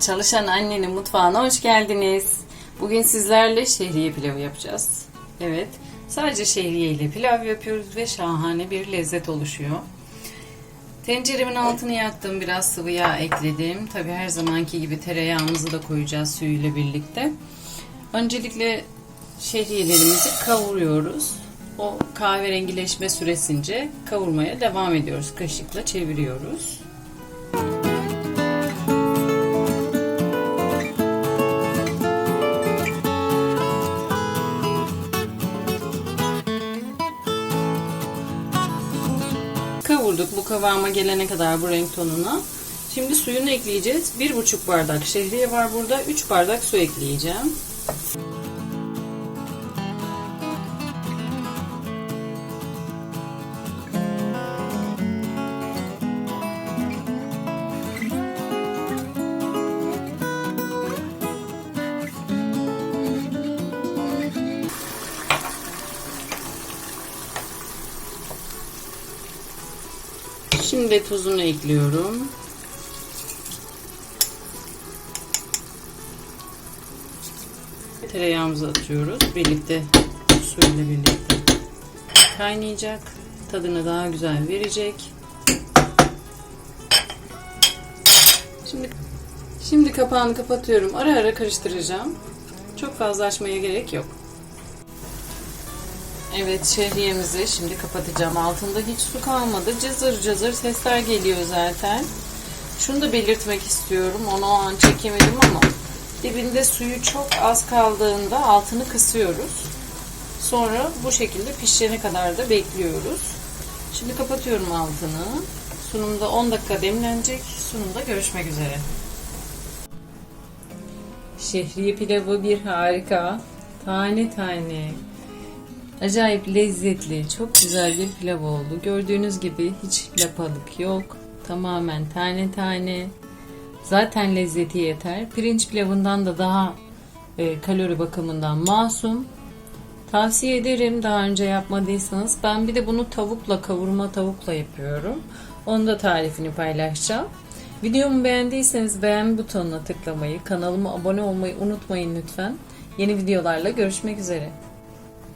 Çalışan annenin mutfağına hoş geldiniz. Bugün sizlerle şehriye pilavı yapacağız. Evet, sadece şehriye ile pilav yapıyoruz ve şahane bir lezzet oluşuyor. Tenceremin altını yaktım, biraz sıvı yağ ekledim. Tabi her zamanki gibi tereyağımızı da koyacağız suyuyla birlikte. Öncelikle şehriyelerimizi kavuruyoruz. O kahverengileşme süresince kavurmaya devam ediyoruz. Kaşıkla çeviriyoruz. Kavurduk bu kıvama gelene kadar bu renk tonuna. Şimdi suyunu ekleyeceğiz. 1,5 bardak şehriye var burada. 3 bardak su ekleyeceğim. Şimdi tuzunu ekliyorum. Tereyağımızı atıyoruz. Birlikte suyla birlikte kaynayacak. Tadını daha güzel verecek. Şimdi şimdi kapağını kapatıyorum. Ara ara karıştıracağım. Çok fazla açmaya gerek yok. Evet şehriyemizi şimdi kapatacağım. Altında hiç su kalmadı. Cızır cızır sesler geliyor zaten. Şunu da belirtmek istiyorum. Onu o an çekemedim ama dibinde suyu çok az kaldığında altını kısıyoruz. Sonra bu şekilde pişene kadar da bekliyoruz. Şimdi kapatıyorum altını. Sunumda 10 dakika demlenecek. Sunumda görüşmek üzere. Şehriye pilavı bir harika. Tane tane. Acayip lezzetli, çok güzel bir pilav oldu. Gördüğünüz gibi hiç lapalık yok. Tamamen tane tane. Zaten lezzeti yeter. Pirinç pilavından da daha e, kalori bakımından masum. Tavsiye ederim daha önce yapmadıysanız. Ben bir de bunu tavukla, kavurma tavukla yapıyorum. Onun da tarifini paylaşacağım. Videomu beğendiyseniz beğen butonuna tıklamayı, kanalıma abone olmayı unutmayın lütfen. Yeni videolarla görüşmek üzere.